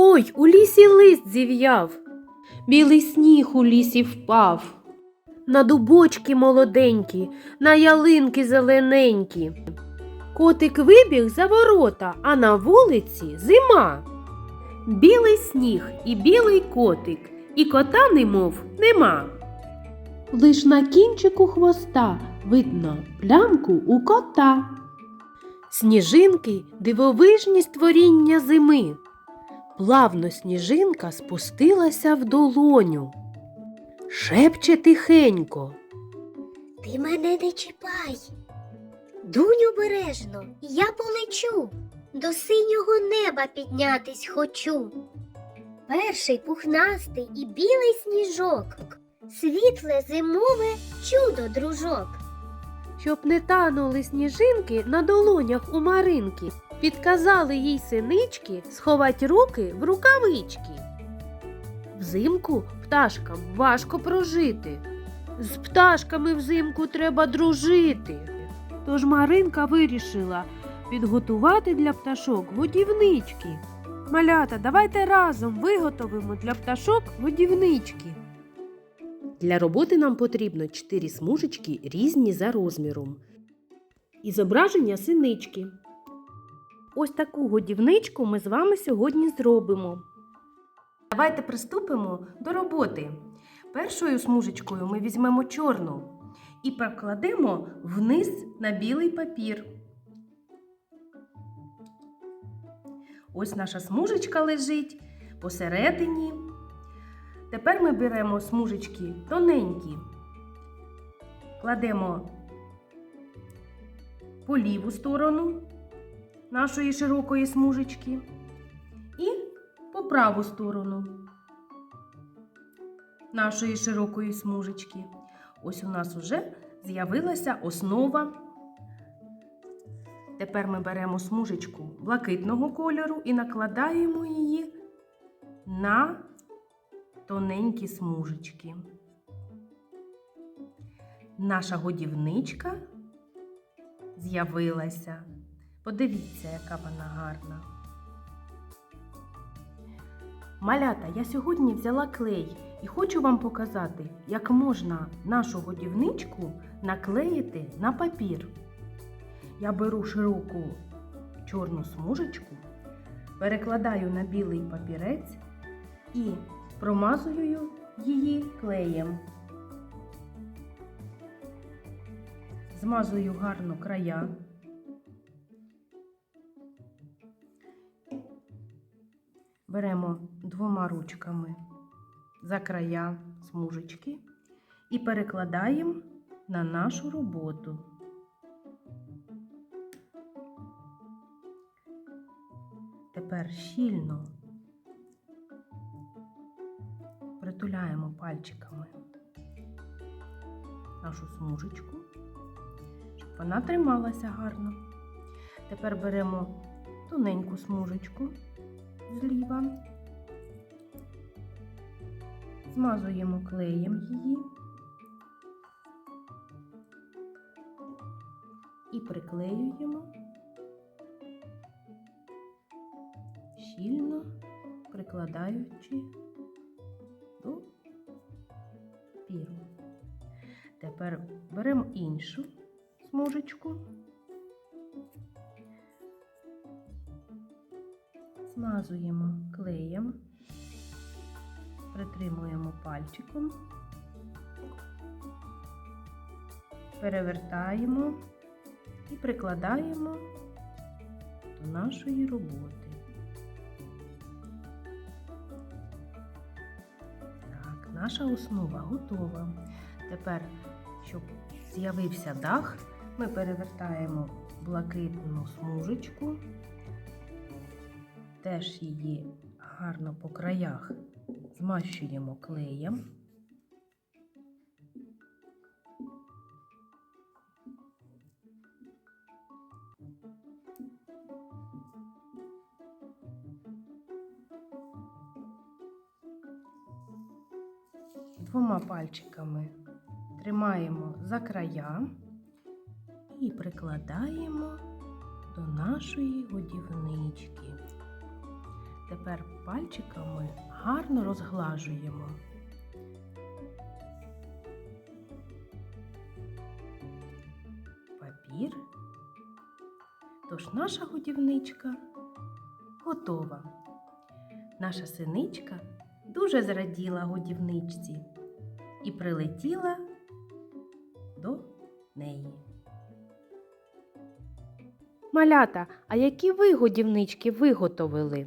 Ой, у лісі лист зів'яв, білий сніг у лісі впав. На дубочки молоденькі, на ялинки зелененькі. Котик вибіг за ворота, а на вулиці зима. Білий сніг і білий котик, і кота немов нема. Лиш на кінчику хвоста видно плямку у кота. Сніжинки дивовижні створіння зими. Плавно сніжинка спустилася в долоню. Шепче тихенько. Ти мене не чіпай. Дуню бережно, я полечу, до синього неба піднятись хочу. Перший пухнастий і білий сніжок, світле зимове чудо, дружок. Щоб не танули сніжинки на долонях у Маринки, підказали їй синички сховать руки в рукавички. Взимку пташкам важко прожити. З пташками взимку треба дружити. Тож Маринка вирішила підготувати для пташок годівнички. Малята, давайте разом виготовимо для пташок годівнички. Для роботи нам потрібно 4 смужечки різні за розміром. І зображення синички. Ось таку годівничку ми з вами сьогодні зробимо. Давайте приступимо до роботи. Першою смужечкою ми візьмемо чорну і прокладемо вниз на білий папір. Ось наша смужечка лежить посередині. Тепер ми беремо смужечки тоненькі, кладемо по ліву сторону нашої широкої смужечки і по праву сторону нашої широкої смужечки. Ось у нас вже з'явилася основа. Тепер ми беремо смужечку блакитного кольору і накладаємо її на тоненькі смужечки. Наша годівничка з'явилася. Подивіться, яка вона гарна. Малята, я сьогодні взяла клей і хочу вам показати, як можна нашу годівничку наклеїти на папір. Я беру широку чорну смужечку, перекладаю на білий папірець і промазую її клеєм. Змазую гарно края. Беремо двома ручками за края смужечки і перекладаємо на нашу роботу. Тепер щільно притуляємо пальчиками нашу смужечку, щоб вона трималася гарно. Тепер беремо тоненьку смужечку зліва, змазуємо клеєм її. І приклеюємо. Щільно прикладаючи до піру. Тепер беремо іншу смужечку, змазуємо клеєм, притримуємо пальчиком, перевертаємо і прикладаємо до нашої роботи. Так, наша основа готова. Тепер, щоб з'явився дах, ми перевертаємо блакитну смужечку, теж її гарно по краях змащуємо клеєм. Двома пальчиками тримаємо за края і прикладаємо до нашої годівнички. Тепер пальчиками гарно розглажуємо. Папір. Тож наша годівничка готова. Наша синичка дуже зраділа годівничці і прилетіла до неї. Малята, а які ви годівнички виготовили?